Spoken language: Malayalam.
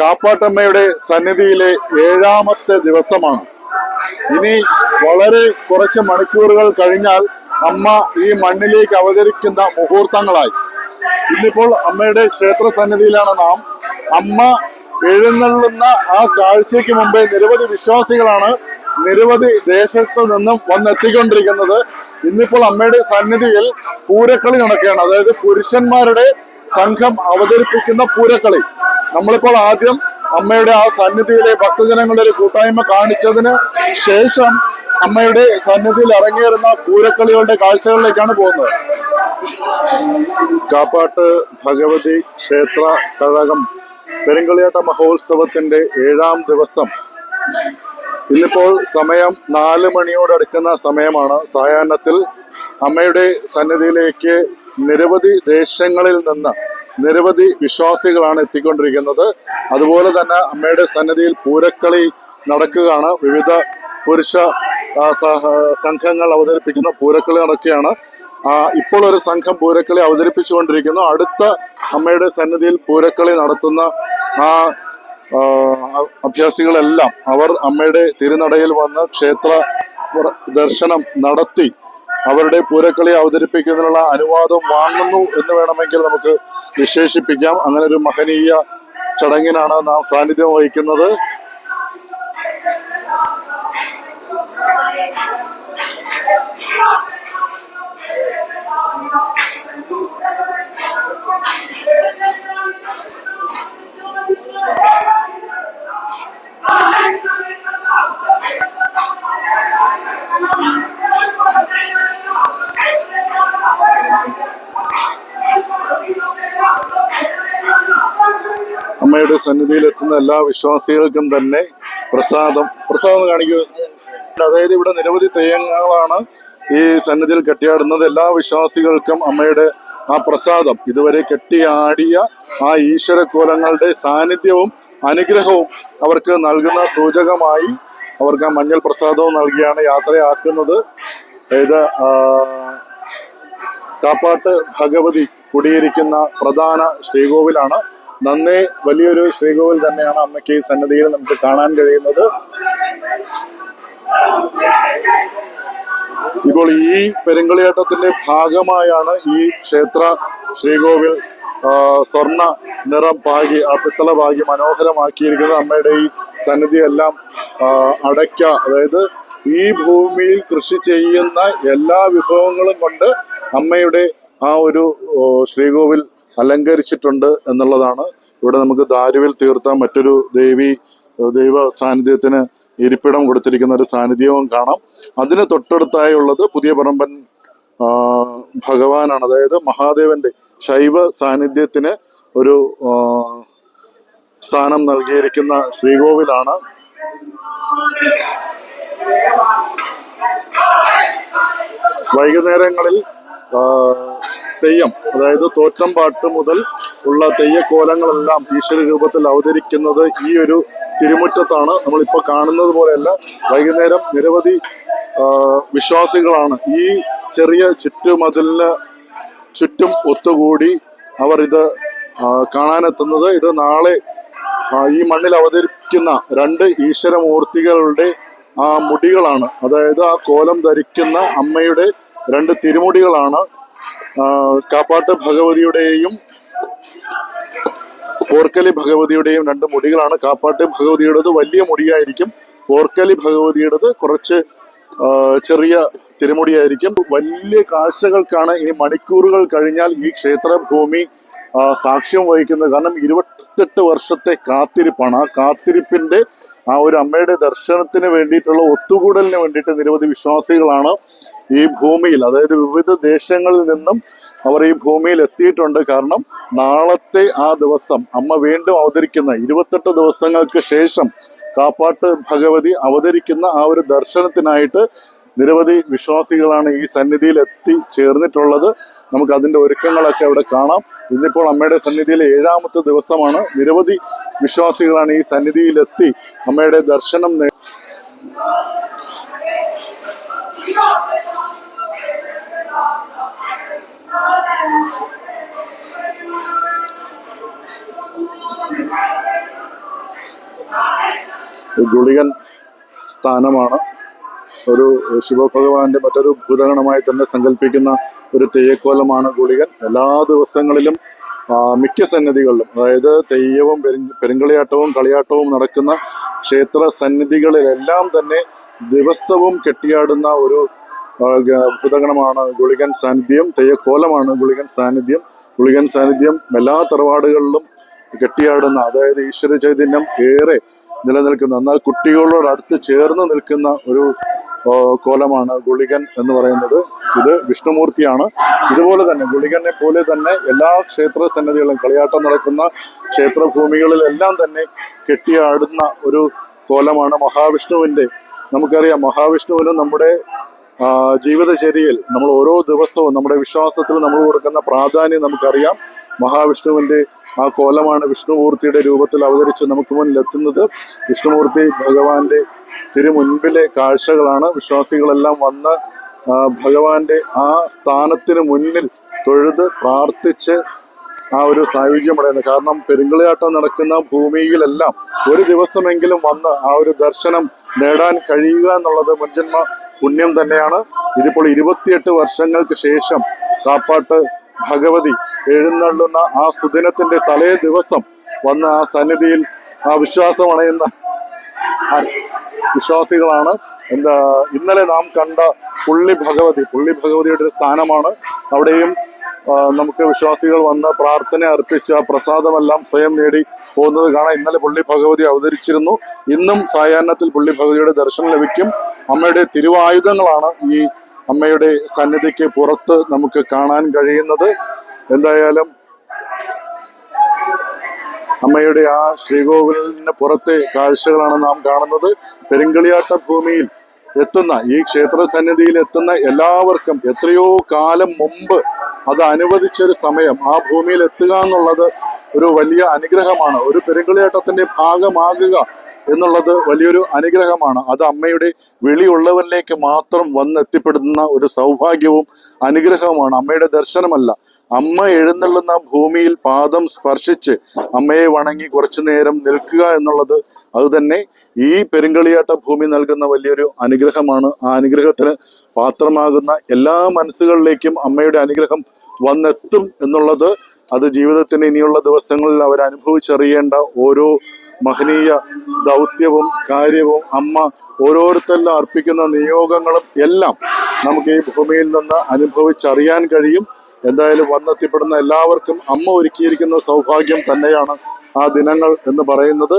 കാപ്പാട്ടമ്മയുടെ സന്നിധിയിലെ ഏഴാമത്തെ ദിവസമാണ്. ഇനി വളരെ കുറച്ച് മണിക്കൂറുകൾ കഴിഞ്ഞാൽ അമ്മ ഈ മണ്ണിലേക്ക് അവതരിക്കുന്ന മുഹൂർത്തങ്ങളായി. ഇന്നിപ്പോൾ അമ്മയുടെ ക്ഷേത്ര സന്നിധിയിലാണ് നാം. അമ്മ എഴുന്നള്ളുന്ന ആ കാഴ്ചയ്ക്ക് മുമ്പേ നിരവധി വിശ്വാസികളാണ് നിരവധി ദേശത്തു നിന്നും വന്നെത്തിക്കൊണ്ടിരിക്കുന്നത്. ഇന്നിപ്പോൾ അമ്മയുടെ സന്നിധിയിൽ പൂരക്കളി നടക്കുകയാണ്. അതായത് പുരുഷന്മാരുടെ സംഘം അവതരിപ്പിക്കുന്ന പൂരക്കളി. നമ്മളിപ്പോൾ ആദ്യം അമ്മയുടെ ആ സന്നിധിയിലെ ഭക്തജനങ്ങളുടെ ഒരു കൂട്ടായ്മ കാണിച്ചതിന് ശേഷം അമ്മയുടെ സന്നിധിയിൽ ഇറങ്ങിയിരുന്ന പൂരക്കളികളുടെ കാഴ്ചകളിലേക്കാണ് പോകുന്നത്. കാപ്പാട്ട് ഭഗവതി ക്ഷേത്ര കഴകം പെരുങ്കളിയാട്ട മഹോത്സവത്തിന്റെ ഏഴാം ദിവസം. ഇന്നിപ്പോൾ സമയം നാല് മണിയോടടുക്കുന്ന സമയമാണ്. സായാഹ്നത്തിൽ അമ്മയുടെ സന്നിധിയിലേക്ക് നിരവധി ദേശങ്ങളിൽ നിന്ന് നിരവധി വിശ്വാസികളാണ് എത്തിക്കൊണ്ടിരിക്കുന്നത്. അതുപോലെ തന്നെ അമ്മയുടെ സന്നിധിയിൽ പൂരക്കളി നടക്കുകയാണ്. വിവിധ പുരുഷ സംഘങ്ങൾ അവതരിപ്പിക്കുന്ന പൂരക്കളി നടക്കുകയാണ്. ഇപ്പോൾ ഒരു സംഘം പൂരക്കളി അവതരിപ്പിച്ചുകൊണ്ടിരിക്കുന്നു. അടുത്ത അമ്മയുടെ സന്നിധിയിൽ പൂരക്കളി നടത്തുന്ന ആ അഭ്യാസികളെല്ലാം അവർ അമ്മയുടെ തിരുനടയിൽ വന്ന് ക്ഷേത്ര ദർശനം നടത്തി അവരുടെ പൂരക്കളി അവതരിപ്പിക്കുന്നതിനുള്ള അനുവാദം വാങ്ങുന്നു എന്ന് വേണമെങ്കിൽ നമുക്ക് വിശേഷിപ്പിക്കാം. അങ്ങനെ ഒരു മഹനീയ ചടങ്ങിനാണ് നാം സാന്നിധ്യം വഹിക്കുന്നത്. അമ്മയുടെ സന്നിധിയിലെത്തുന്ന എല്ലാ വിശ്വാസികൾക്കും തന്നെ പ്രസാദം. പ്രസാദം കാണിക്കുക അതായത് ഇവിടെ നിരവധി തെയ്യങ്ങളാണ് ഈ സന്നിധിയിൽ കെട്ടിയാടുന്നത്. എല്ലാ വിശ്വാസികൾക്കും അമ്മയുടെ ആ പ്രസാദം. ഇതുവരെ കെട്ടിയാടിയ ആ ഈശ്വരക്കോലങ്ങളുടെ സാന്നിധ്യവും അനുഗ്രഹവും അവർക്ക് നൽകുന്ന സൂചകമായി അവർക്ക് ആ മഞ്ഞൾ പ്രസാദവും നൽകിയാണ് യാത്രയാക്കുന്നത്. ഇത് കാപ്പാട്ട് ഭഗവതി കുടിയിരിക്കുന്ന പ്രധാന ശ്രീകോവിലാണ്. നന്നേ വലിയൊരു ശ്രീകോവിൽ തന്നെയാണ് അമ്മയ്ക്ക് ഈ സന്നിധിയിൽ നമുക്ക് കാണാൻ കഴിയുന്നത്. ഇപ്പോൾ ഈ പെരുങ്കളിയാട്ടത്തിന്റെ ഭാഗമായാണ് ഈ ക്ഷേത്ര ശ്രീകോവിൽ സ്വർണ നിറം പാകി ആ പിത്തള പാകി മനോഹരമാക്കിയിരിക്കുന്നത്. അമ്മയുടെ ഈ സന്നിധിയെല്ലാം അടയ്ക്ക. അതായത് ഈ ഭൂമിയിൽ കൃഷി ചെയ്യുന്ന എല്ലാ വിഭവങ്ങളും കൊണ്ട് അമ്മയുടെ ആ ഒരു ശ്രീകോവിൽ അലങ്കരിച്ചിട്ടുണ്ട് എന്നുള്ളതാണ്. ഇവിടെ നമുക്ക് ദാരുവിൽ തീർത്ത മറ്റൊരു ദേവി ദൈവ സാന്നിധ്യത്തിന് ഇരിപ്പിടം കൊടുത്തിരിക്കുന്ന ഒരു സാന്നിധ്യവും കാണാം. അതിന് തൊട്ടടുത്തായുള്ളത് പുതിയ പറമ്പൻ ഭഗവാനാണ്. അതായത് മഹാദേവന്റെ ശൈവ സാന്നിധ്യത്തിന് ഒരു സ്ഥാനം നൽകിയിരിക്കുന്ന ശ്രീകോവിലാണ്. വൈകുന്നേരങ്ങളിൽ തെയ്യം അതായത് തോറ്റം പാട്ട് മുതൽ ഉള്ള തെയ്യക്കോലങ്ങളെല്ലാം ഈശ്വര രൂപത്തിൽ അവതരിക്കുന്നത് ഈ ഒരു തിരുമുറ്റത്താണ് നമ്മളിപ്പോൾ കാണുന്നത് പോലെയല്ല. വൈകുന്നേരം നിരവധി വിശ്വാസികളാണ് ഈ ചെറിയ ചുറ്റുമതിലിന് ചുറ്റും ഒത്തുകൂടി അവർ ഇത് കാണാനെത്തുന്നത്. ഇത് നാളെ ഈ മണ്ണിൽ അവതരിക്കുന്ന രണ്ട് ഈശ്വരമൂർത്തികളുടെ ആ മുടികളാണ്. അതായത് ആ കോലം ധരിക്കുന്ന അമ്മയുടെ രണ്ട് തിരുമുടികളാണ്. കാപ്പാട്ട് ഭഗവതിയുടെയും പോർക്കലി ഭഗവതിയുടെയും രണ്ട് മുടികളാണ്. കാപ്പാട്ട് ഭഗവതിയുടേത് വലിയ മുടിയായിരിക്കും. പോർക്കലി ഭഗവതിയുടേത് കുറച്ച് ചെറിയ തിരുമുടിയായിരിക്കും. വലിയ കാഴ്ചകൾക്കാണ് ഇനി മണിക്കൂറുകൾ കഴിഞ്ഞാൽ ഈ ക്ഷേത്രഭൂമി സാക്ഷ്യം വഹിക്കുന്നത്. കാരണം ഇരുപത്തെട്ട് വർഷത്തെ കാത്തിരിപ്പാണ്. ആ കാത്തിരിപ്പിന്റെ ആ ഒരു അമ്മയുടെ ദർശനത്തിന് വേണ്ടിയിട്ടുള്ള ഒത്തുകൂടലിന് വേണ്ടിയിട്ട് നിരവധി വിശ്വാസികളാണ് ഈ ഭൂമിയിൽ. അതായത് വിവിധ ദേശങ്ങളിൽ നിന്നും അവർ ഈ ഭൂമിയിൽ എത്തിയിട്ടുണ്ട്. കാരണം നാളത്തെ ആ ദിവസം അമ്മ വീണ്ടും അവതരിക്കുന്ന ഇരുപത്തെട്ട് ദിവസങ്ങൾക്ക് ശേഷം കാപ്പാട്ട് ഭഗവതി അവതരിക്കുന്ന ആ ഒരു ദർശനത്തിനായിട്ട് നിരവധി വിശ്വാസികളാണ് ഈ സന്നിധിയിൽ എത്തി ചേർന്നിട്ടുള്ളത്. നമുക്ക് അതിന്റെ ഒരുക്കങ്ങളൊക്കെ അവിടെ കാണാം. ഇന്നിപ്പോൾ അമ്മയുടെ സന്നിധിയിലെ ഏഴാമത്തെ ദിവസമാണ്. നിരവധി വിശ്വാസികളാണ് ഈ സന്നിധിയിലെത്തി അമ്മയുടെ ദർശനം നേ- ഗുളികൻ സ്ഥാനമാണ്. ഒരു ശിവഭഗവാന്റെ മറ്റൊരു ഭൂതഗണമായി തന്നെ സങ്കല്പിക്കുന്ന ഒരു തെയ്യക്കോലമാണ് ഗുളികൻ. എല്ലാ ദിവസങ്ങളിലും മിക്ക സന്നിധികളിലും അതായത് തെയ്യവും പെരും- പെരുങ്കളിയാട്ടവും കളിയാട്ടവും നടക്കുന്ന ക്ഷേത്ര സന്നിധികളിലെല്ലാം തന്നെ ദിവസവും കെട്ടിയാടുന്ന ഒരു ഭൂതഗണമാണ് ഗുളികൻ സാന്നിധ്യം തെയ്യക്കോലമാണ് ഗുളികൻ സാന്നിധ്യം. ഗുളികൻ സാന്നിധ്യം എല്ലാ തറവാടുകളിലും കെട്ടിയാടുന്ന അതായത് ഈശ്വര ചൈതന്യം ഏറെ നിലനിൽക്കുന്ന എന്നാൽ കുട്ടികളോട് അടുത്ത് ചേർന്ന് നിൽക്കുന്ന ഒരു കോലമാണ് ഗുളികൻ എന്ന് പറയുന്നത്. ഇത് വിഷ്ണുമൂർത്തിയാണ്. ഇതുപോലെ തന്നെ ഗുളികനെ പോലെ തന്നെ എല്ലാ ക്ഷേത്ര സന്നിധികളും കളിയാട്ടം നടക്കുന്ന ക്ഷേത്രഭൂമികളിലെല്ലാം തന്നെ കെട്ടിയാടുന്ന ഒരു കോലമാണ് മഹാവിഷ്ണുവിന്റെ. നമുക്കറിയാം മഹാവിഷ്ണുവിന് നമ്മുടെ ജീവിതചര്യയിൽ നമ്മൾ ഓരോ ദിവസവും നമ്മുടെ വിശ്വാസത്തിൽ നമ്മൾ കൊടുക്കുന്ന പ്രാധാന്യം നമുക്കറിയാം. മഹാവിഷ്ണുവിന്റെ ആ കോലമാണ് വിഷ്ണുമൂർത്തിയുടെ രൂപത്തിൽ അവതരിച്ച് നമുക്ക് മുന്നിൽ എത്തുന്നത്. വിഷ്ണുമൂർത്തി ഭഗവാന്റെ തിരുമുൻപിലെ കാഴ്ചകളാണ്. വിശ്വാസികളെല്ലാം വന്ന് ഭഗവാന്റെ ആ സ്ഥാനത്തിന് മുന്നിൽ തൊഴുത് പ്രാർത്ഥിച്ച് ആ ഒരു സായുജ്യം അടയുന്നത് കാരണം പെരുങ്കളിയാട്ടം നടക്കുന്ന ഭൂമിയിലെല്ലാം ഒരു ദിവസമെങ്കിലും വന്ന് ആ ഒരു ദർശനം നേടാൻ കഴിയുക എന്നുള്ളത് മുൻജന്മ പുണ്യം തന്നെയാണ്. ഇതിപ്പോൾ ഇരുപത്തിയെട്ട് വർഷങ്ങൾക്ക് ശേഷം കാപ്പാട്ട് ഭഗവതി എഴുന്നള്ളുന്ന ആ സുദിനത്തിന്റെ തലേ ദിവസം വന്ന ആ സന്നിധിയിൽ ആ വിശ്വാസം അണയുന്ന വിശ്വാസികളാണ്. എന്താ ഇന്നലെ നാം കണ്ട പുള്ളി ഭഗവതി പുള്ളി ഭഗവതിയുടെ ഒരു സ്ഥാനമാണ്. അവിടെയും നമുക്ക് വിശ്വാസികൾ വന്ന് പ്രാർത്ഥന അർപ്പിച്ച പ്രസാദമെല്ലാം സ്വയം നേടി പോകുന്നത് കാണാം. ഇന്നലെ പുള്ളി ഭഗവതി അവതരിച്ചിരുന്നു. ഇന്നും സായാഹ്നത്തിൽ പുള്ളി ഭഗവതിയുടെ ദർശനം ലഭിക്കും. അമ്മയുടെ തിരുവായുധങ്ങളാണ് ഈ അമ്മയുടെ സന്നിധിക്ക് പുറത്ത് നമുക്ക് കാണാൻ കഴിയുന്നത്. എന്തായാലും അമ്മയുടെ ആ ശ്രീകോവിലിന് പുറത്തെ കാഴ്ചകളാണ് നാം കാണുന്നത്. പെരുങ്കളിയാട്ട ഭൂമിയിൽ എത്തുന്ന ഈ ക്ഷേത്ര സന്നിധിയിൽ എത്തുന്ന എല്ലാവർക്കും എത്രയോ കാലം മുമ്പ് അത് അനുവദിച്ചൊരു സമയം. ആ ഭൂമിയിൽ എത്തുക എന്നുള്ളത് ഒരു വലിയ അനുഗ്രഹമാണ്. ഒരു പെരുങ്കളിയാട്ടത്തിന്റെ ഭാഗമാകുക എന്നുള്ളത് വലിയൊരു അനുഗ്രഹമാണ്. അത് അമ്മയുടെ വിളിയുള്ളവരിലേക്ക് മാത്രം വന്നെത്തിപ്പെടുന്ന ഒരു സൗഭാഗ്യവും അനുഗ്രഹവുമാണ്. അമ്മയുടെ ദർശനമല്ല. അമ്മ എഴുന്നള്ളുന്ന ഭൂമിയിൽ പാദം സ്പർശിച്ച് അമ്മയെ വണങ്ങി കുറച്ചു നേരം നിൽക്കുക എന്നുള്ളത് അതുതന്നെ ഈ പെരുങ്കളിയാട്ട ഭൂമി നൽകുന്ന വലിയൊരു അനുഗ്രഹമാണ്. ആ അനുഗ്രഹത്തിന് പാത്രമാകുന്ന എല്ലാ മനസ്സുകളിലേക്കും അമ്മയുടെ അനുഗ്രഹം വന്നെത്തും എന്നുള്ളത് അത് ജീവിതത്തിന് ഇനിയുള്ള ദിവസങ്ങളിൽ അവർ അനുഭവിച്ചറിയേണ്ട ഓരോ മഹനീയ ദൗത്യവും കാര്യവും അമ്മ ഓരോരുത്തരിലും അർപ്പിക്കുന്ന നിയോഗങ്ങളും എല്ലാം നമുക്ക് ഈ ഭൂമിയിൽ നിന്ന് അനുഭവിച്ചറിയാൻ കഴിയും. എന്തായാലും വന്നെത്തിപ്പെടുന്ന എല്ലാവർക്കും അമ്മ ഒരുക്കിയിരിക്കുന്ന സൗഭാഗ്യം തന്നെയാണ് ആ ദിനങ്ങൾ എന്ന് പറയുന്നത്.